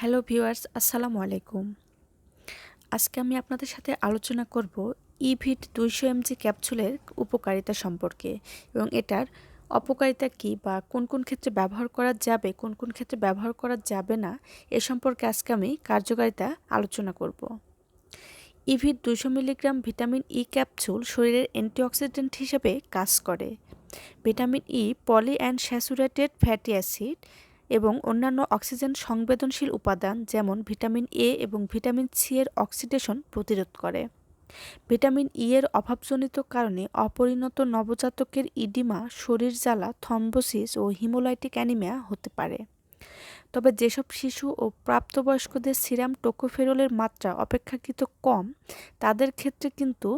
Hello viewers, আসসালামু আলাইকুম। আজকে আমি আপনাদের সাথে আলোচনা করব ইভিট দুইশো এমজি ক্যাপসুলের উপকারিতা সম্পর্কে এবং এটার অপকারিতা কি বা কোন কোন ক্ষেত্রে ব্যবহার করা যাবে, কোন কোন ক্ষেত্রে ব্যবহার করা যাবে না, এ সম্পর্কে আজকে আমি কার্যকারিতা আলোচনা করব। ইভিট দুশো মিলিগ্রাম ভিটামিন ই ক্যাপসুল শরীরের অ্যান্টিঅক্সিডেন্ট হিসেবে কাজ করে। Vitamin E, poly and saturated fatty acid এবং অন্যান্য অক্সিজেন সংবেদনশীল উপাদান যেমন ভিটামিন এ এবং ভিটামিন সি এর অক্সিডেশন প্রতিরোধ করে। ভিটামিন ই এর অভাবজনিত কারণে অপরিণত নবজাতকের ইডিমা, শরীর জ্বালা থম্বোসিস ও হিমোলাইটিক অ্যানিমিয়া হতে পারে। তবে যেসব শিশু ও প্রাপ্তবয়স্কদের সিরাম টোকোফেরলের মাত্রা অপেক্ষাকৃত কম, তাদের ক্ষেত্রে কিন্তু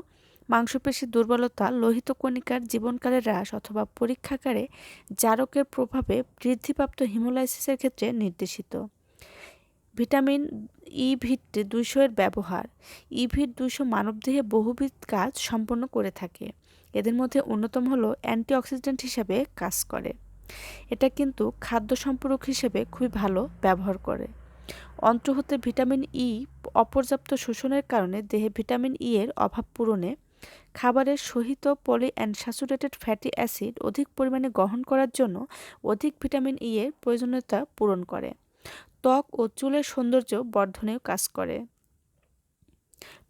মাংসপেশির দুর্বলতা, লোহিত কণিকার জীবনকালের হ্রাস অথবা পরীক্ষাকারে জারকের প্রভাবে বৃদ্ধিপ্রাপ্ত হিমোলাইসিসের ক্ষেত্রে নির্দেশিত। ভিটামিন ই ভিট দুইশো এর ব্যবহার। ই ভিট দুইশো মানবদেহে বহুবিধ কাজ সম্পন্ন করে থাকে। এদের মধ্যে অন্যতম হলো অ্যান্টিঅক্সিডেন্ট হিসেবে কাজ করে। এটা কিন্তু খাদ্য সম্পূরক হিসেবে খুবই ভালো ব্যবহার করে। অন্ত্র হতে ভিটামিন ই অপর্যাপ্ত শোষণের কারণে দেহে ভিটামিন ই এর অভাব পূরণে খাবারের সহিত পলি অ্যানস্যাচুরেটেড ফ্যাটি অ্যাসিড অধিক পরিমাণে গ্রহণ করার জন্য অধিক ভিটামিন ই এর প্রয়োজনীয়তা পূরণ করে। ত্বক ও চুলের সৌন্দর্য বর্ধনেও কাজ করে।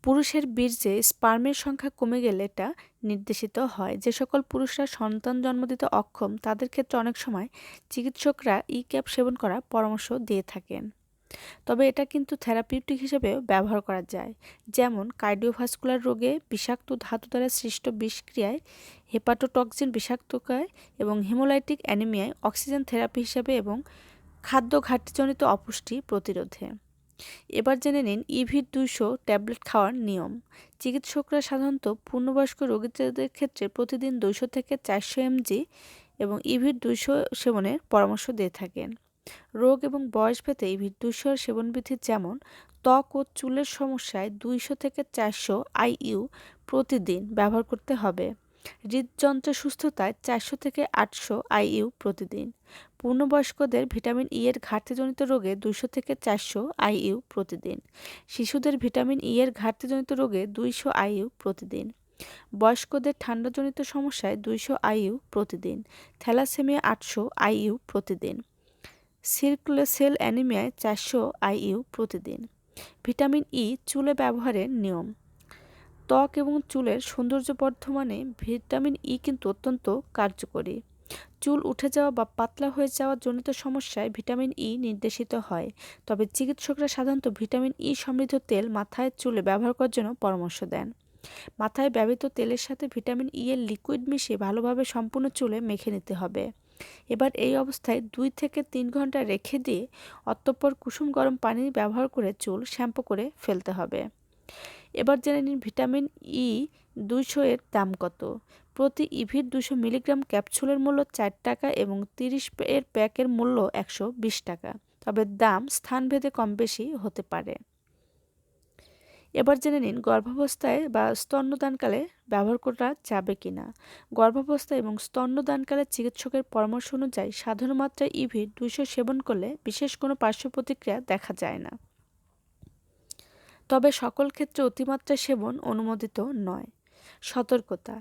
পুরুষের বীর্যে স্পার্মের সংখ্যা কমে গেলে এটা নির্দেশিত হয়। যে সকল পুরুষরা সন্তান জন্ম দিতে অক্ষম, তাদের ক্ষেত্রে অনেক সময় চিকিৎসকরা ই ক্যাপ সেবন করার পরামর্শ দিয়ে থাকেন। তবে এটা কিন্তু থেরাপিউটিক হিসেবে ব্যবহার করা যায়। যেমন কার্ডিওভাস্কুলার রোগে বিষাক্ত ধাতু দ্বারা সৃষ্ট বিষক্রিয়ায় হেপাটোটক্সিন বিষাক্তকায় এবং হিমোলাইটিক অ্যানিমিয়ায় অক্সিজেন থেরাপি হিসেবে এবং খাদ্য ঘাটতিজনিত অপুষ্টি প্রতিরোধে। এবার জেনে নিন ইভিড দুইশো ট্যাবলেট খাওয়ার নিয়ম। চিকিৎসকরা সাধারণত পূর্ণবয়স্ক রোগীদের ক্ষেত্রে প্রতিদিন দুইশো থেকে চারশো এমজি এবং ইভিড দুইশো সেবনের পরামর্শ দিয়ে থাকেন। রোগ এবং বয়স ভেদে এই দুশোর সেবনবিধি যেমন, ত্বক ও চুলের সমস্যায় দুইশো থেকে চারশো আইইউ প্রতিদিন ব্যবহার করতে হবে। হৃদযন্ত্রের সুস্থতায় চারশো থেকে আটশো আইইউ প্রতিদিন। পূর্ণবয়স্কদের ভিটামিন ই এর ঘাটতিজনিত রোগে দুইশো থেকে চারশো আইইউ প্রতিদিন। শিশুদের ভিটামিন ই এর ঘাটতিজনিত রোগে দুইশো আইইউ প্রতিদিন। বয়স্কদের ঠান্ডাজনিত সমস্যায় দুইশো আইইউ প্রতিদিন। থ্যালাসেমিয়া আটশো আইইউ প্রতিদিন। সিরকুলেসেল অ্যানিমিয়ায় চারশো আইইউ প্রতিদিন। ভিটামিন ই চুলে ব্যবহারের নিয়ম। ত্বক এবং চুলের সৌন্দর্য বর্ধমানে ভিটামিন ই কিন্তু অত্যন্ত কার্যকরী। চুল উঠে যাওয়া বা পাতলা হয়ে যাওয়া জনিত সমস্যায় ভিটামিন ই নির্দেশিত হয়। তবে চিকিৎসকরা সাধারণত ভিটামিন ই সমৃদ্ধ তেল মাথায় চুলে ব্যবহার করার জন্য পরামর্শ দেন। মাথায় ব্যবহৃত তেলের সাথে ভিটামিন ই এর লিকুইড মিশিয়ে ভালোভাবে সম্পূর্ণ চুলে মেখে নিতে হবে। এবার এই অবস্থায় দুই থেকে তিন ঘণ্টা রেখে দিয়ে অতঃপর কুসুম গরম পানি ব্যবহার করে চুল শ্যাম্পু করে ফেলতে হবে। এবার জেনে নিন ভিটামিন ই দুইশো এর দাম কত। প্রতি ইভির দুশো মিলিগ্রাম ক্যাপসুলের মূল্য চার টাকা এবং তিরিশ এর প্যাকের মূল্য একশো বিশ টাকা। তবে দাম স্থানভেদে কম বেশি হতে পারে। এবার জেনে নিন গর্ভাবস্থায় বা স্তন্যদানকালে ব্যবহার করা যাবে কি না গর্ভাবস্থা এবং স্তন্যদানকালে চিকিৎসকের পরামর্শ অনুযায়ী সাধারণ মাত্রায় ইভি দুইশো সেবন করলে বিশেষ কোনো পার্শ্ব প্রতিক্রিয়া দেখা যায় না। তবে সকল ক্ষেত্রে অতিমাত্রা সেবন অনুমোদিত নয়। সতর্কতা।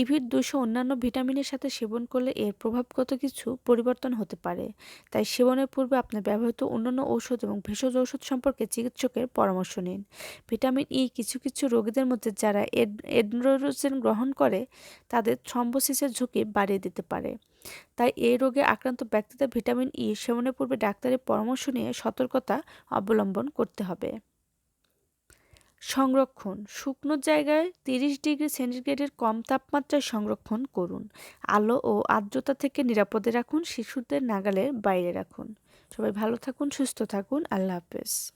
ইভির দুশো অন্যান্য ভিটামিনের সাথে সেবন করলে এর প্রভাবগত কিছু পরিবর্তন হতে পারে। তাই সেবনের পূর্বে আপনার ব্যবহৃত অন্যান্য ঔষধ এবং ভেষজ ঔষধ সম্পর্কে চিকিৎসকের পরামর্শ নিন। ভিটামিন ই কিছু কিছু রোগীদের মধ্যে যারা এড্রোজেন গ্রহণ করে, তাদের থ্রম্বোসিসের ঝুঁকি বাড়িয়ে দিতে পারে। তাই এই রোগে আক্রান্ত ব্যক্তিদের ভিটামিন ই সেবনের পূর্বে ডাক্তারের পরামর্শ নিয়ে সতর্কতা অবলম্বন করতে হবে। সংরক্ষণ। শুকনো জায়গায় তিরিশ ডিগ্রি সেন্টিগ্রেডের কম তাপমাত্রায় সংরক্ষণ করুন। আলো ও আর্দ্রতা থেকে নিরাপদে রাখুন, শিশুদের নাগালের বাইরে রাখুন। সবাই ভালো থাকুন, সুস্থ থাকুন। আল্লাহ হাফেজ।